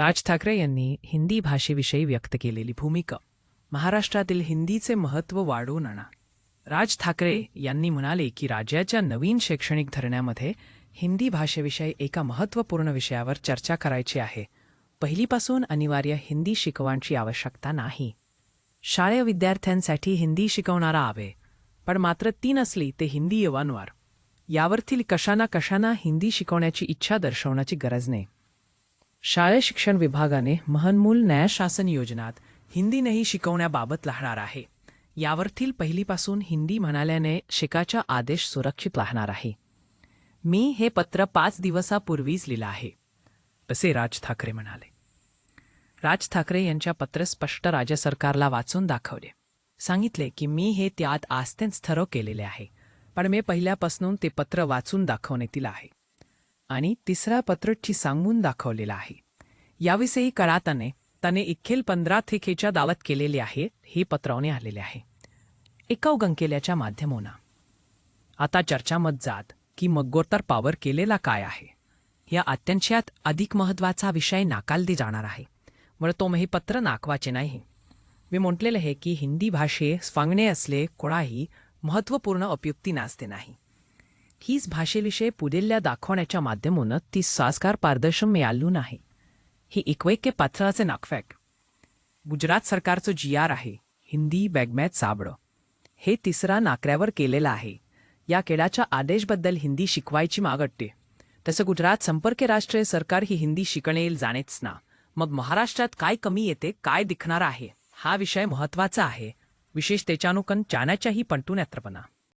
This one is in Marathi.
राज ठाकरे यांनी हिंदी भाषेविषयी व्यक्त केलेली भूमिका. महाराष्ट्रातील हिंदीचे महत्त्व वाढवून आणा. राज ठाकरे यांनी म्हणाले की राज्याच्या नवीन शैक्षणिक धरण्यामध्ये हिंदी भाषेविषयी एका महत्त्वपूर्ण विषयावर चर्चा करायची आहे. पहिलीपासून अनिवार्य हिंदी शिकवण्याची आवश्यकता नाही. शाळे विद्यार्थ्यांसाठी हिंदी शिकवणारा आवे पण मात्र ती नसली ते हिंदी युवांवर यावरतील कशाना कशाना हिंदी शिकवण्याची इच्छा दर्शवण्याची गरज नाही. शालेय शिक्षण विभागाने महनमूल न्यायशासन योजनात हिंदी नाही शिकवण्याबाबत राहणार आहे. यावरतील पहिलीपासून हिंदी म्हणाल्याने शिकाचा आदेश सुरक्षित राहणार आहे. मी हे पत्र पाच दिवसापूर्वीच लिहिलं आहे. असे राज ठाकरे म्हणाले. राज ठाकरे यांच्या पत्र स्पष्ट राज्य सरकारला वाचून दाखवले. सांगितले की मी हे त्यात आस्तेच ठरव केलेले आहे. पण मी पहिल्यापासून ते पत्र वाचून दाखवण्यातील आहे. आणि तिसरा पत्रची सांगून दाखवलेला आहे. याविषयी कळाताने त्याने इखेल पंधरा थेखेच्या दावत केलेली आहे हे पत्रावणे आलेले आहे. एका गंकेल्याच्या माध्यमोना. आता चर्चा मत जात की मग्गोतर पावर केलेला काय आहे. या अत्यंशात अधिक महत्त्वाचा विषय नाकालदी जाणार आहे. वर तो हे पत्र नाकवाचे नाही. मी म्हटलेलं आहे की हिंदी भाषे स्वांगणे असले कोणाही महत्त्वपूर्ण उपयुक्ती नासते नाही. हीच भाषेविषयी पुढेल्या दाखवण्याच्या माध्यमानं ती संस्कार पारदर्शन मिळालू नाही. ही एकवैक्य पात्राचे नाकफॅक. गुजरात सरकारचं जी आर आहे हिंदी बॅगमॅच साबडं हे तिसरा नाकऱ्यावर केलेलं आहे. या केळाच्या आदेशबद्दल हिंदी शिकवायची मागटते तसं गुजरात संपर्क राष्ट्रीय सरकार ही हिंदी शिकणेल जाणेच ना. मग महाराष्ट्रात काय कमी येते काय दिखणार आहे हा विषय महत्त्वाचा आहे. विशेष त्याच्यानुकन चानाच्याही पंटून यात्रपणा.